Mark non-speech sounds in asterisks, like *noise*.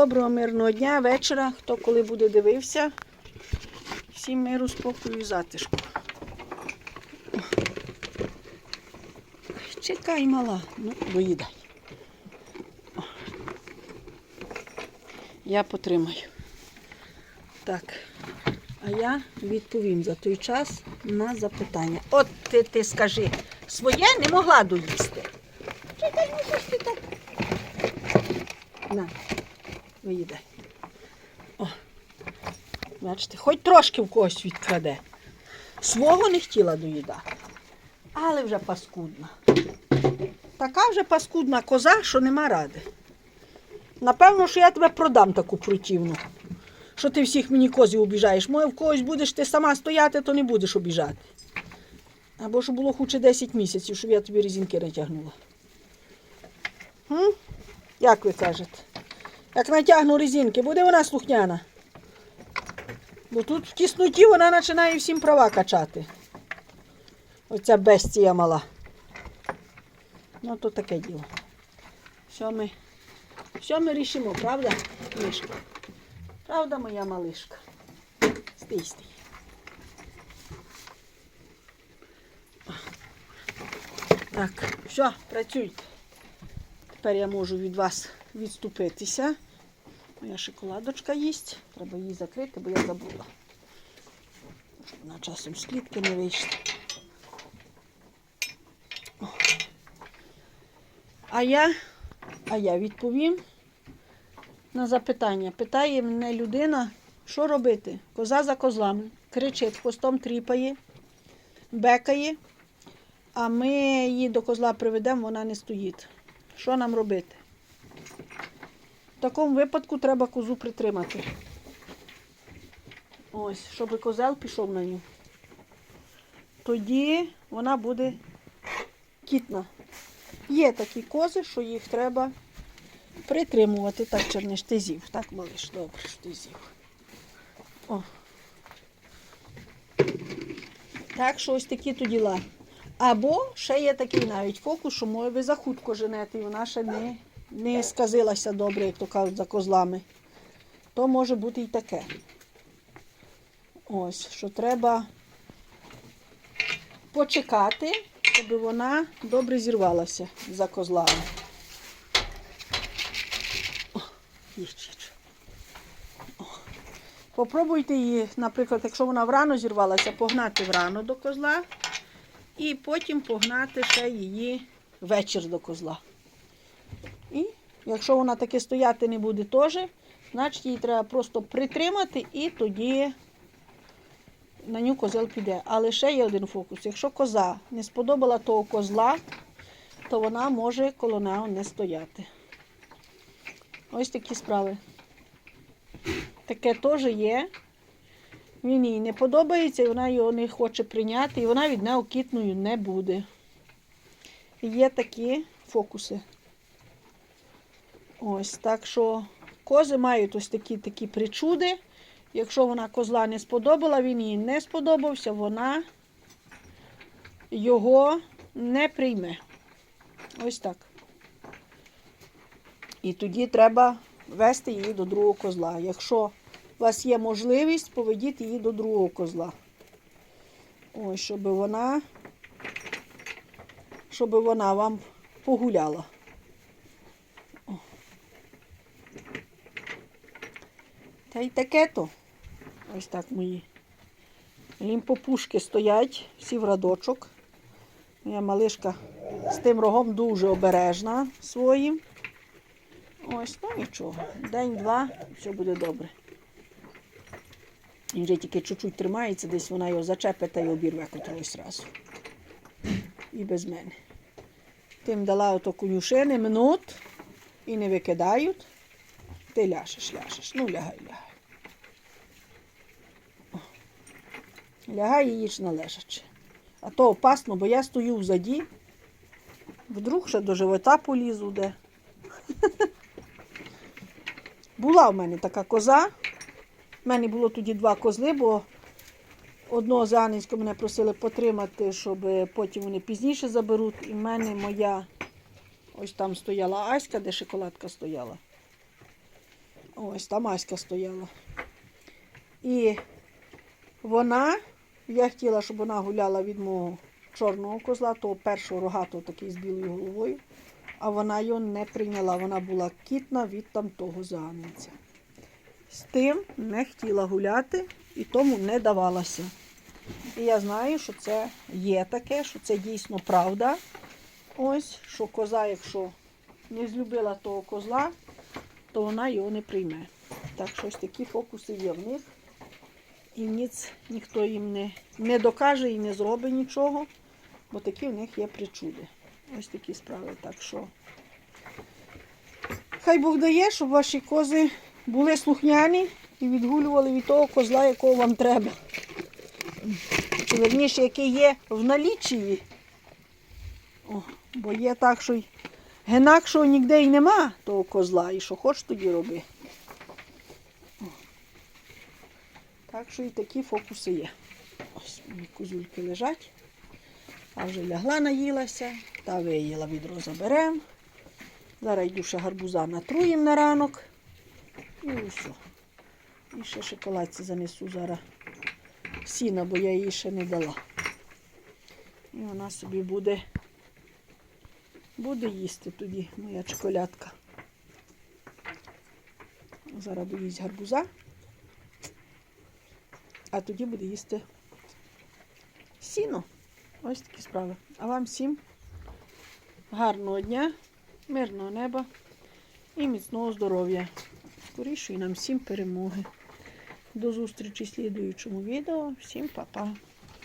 Доброго мирного дня, вечора, хто коли буде дивився. Всім миру, спокою і затишку. Чекай, мала, ну, доїдай. О. Я потримаю. Так. А я відповім за той час на запитання. От ти, ти скажи, своє не могла доїсти. Чекай, ну що ж ти так? На, виїдай. О, бачите, хоч трошки в когось відкраде. Свого не хотіла доїдати. Але вже паскудна. Така вже паскудна коза, що нема ради. Напевно, що я тебе продам таку противну. Що ти всіх мені козів обіжаєш. Моє в когось будеш ти сама стояти, то не будеш обіжати. Або щоб було хоче 10 місяців, щоб я тобі резинки натягнула. Як ви кажете? Як натягну резинки, буде вона слухняна. Бо тут в тісноті вона починає всім права качати. Оця бестія мала. Ну, то таке діло. Що ми, що ми рішимо, правда, мишка? Правда, моя малишка? Стій, стій. Так, все, працюйте. Тепер я можу від вас відступитися. Моя шоколадочка їсть. Треба її закрити, бо я забула. Щоб вона часом з клітки не вийшла. А я, а я відповім на запитання. Питає мене людина, що робити? Коза за козлами. Кричить, хвостом тріпає, бекає, а ми її до козла приведемо, вона не стоїть. Що нам робити? В такому випадку треба козу притримати. Ось, щоб козел пішов на нього. Тоді вона буде кітна. Є такі кози, що їх треба притримувати. Так, черниш, ти з'їв. Так, малиш, добре, ти з'їв. О. Так, що ось такі то діла. Або ще є такий навіть фокус, що може ви захутко женете, і вона ще не, не сказилася добре, як то кажуть, за козлами. То може бути і таке. Ось, що треба почекати, щоб вона добре зірвалася за козлами. О. О. Попробуйте її, наприклад, якщо вона врано зірвалася, погнати врано до козла і потім погнати ще її вечір до козла. Якщо вона таки стояти не буде теж, значить її треба просто притримати і тоді на нього козел піде. Але ще є один фокус. Якщо коза не сподобала того козла, то вона може коло нього не стояти. Ось такі справи. Таке теж є. Він їй не подобається, і вона його не хоче прийняти, і вона від нього кітною не буде. Є такі фокуси. Ось, так що кози мають ось такі такі причуди. Якщо вона козла не сподобала, він їй не сподобався, вона його не прийме. Ось так. І тоді треба вести її до другого козла. Якщо у вас є можливість, поведіть її до другого козла. Ось, щоб вона, щоб вона вам погуляла. Та й таке то. Ось так мої. Лімпопушки стоять, всі в радочок. Моя малишка з тим рогом дуже обережна своїм. Ось, ну нічого. День-два, все буде добре. Він вже тільки чуть-чуть тримається, десь вона його зачепить та й обірве котрось разу. І без мене. Тим дала ото конюшини минут і не викидають. Ти ляшеш, ляшеш. Ну, лягай, лягай. Лягай і їж на лежачи. А то опасно, бо я стою взаді. Вдруг ще до живота полізу де. *laughs* Була в мене така коза. У мене було тоді два козли, бо одного за Анечка мене просили потримати, щоб потім вони пізніше заберуть. І в мене моя ось там стояла Аська, де шоколадка стояла. Ось там Аська стояла. І вона, я хотіла, щоб вона гуляла від мого чорного козла, того першого рогатого такий з білою головою, а вона його не прийняла. Вона була кітна від там того заганця. З тим не хотіла гуляти і тому не давалася. І я знаю, що це є таке, що це дійсно правда. Ось, що коза, якщо не злюбила того козла, то вона його не прийме. Так що ось такі фокуси є в них. І ніц ніхто їм не, не докаже і не зробить нічого, бо такі в них є причуди. Ось такі справи. Так що хай Бог дає, щоб ваші кози були слухняні і відгулювали від того козла, якого вам треба. Чи верніше, який є в налічії. О, бо є так, що генакшого ніде й нема того козла, і що хоч тоді роби. Так що і такі фокуси є. Ось мої козульки лежать. А вже лягла, наїлася, та виїла відро заберемо. Зараз йду ще гарбуза натруїм на ранок. І все. І ще шоколадці занесу зараз сіна, бо я її ще не дала. І вона собі буде, буде їсти тоді, моя чоколядка. Зараз буде їсти гарбуза, а тоді буде їсти сіно. Ось такі справи. А вам всім гарного дня, мирного неба і міцного здоров'я. Скорішої нам всім перемоги. До зустрічі в слідуючому відео. Всім па-па.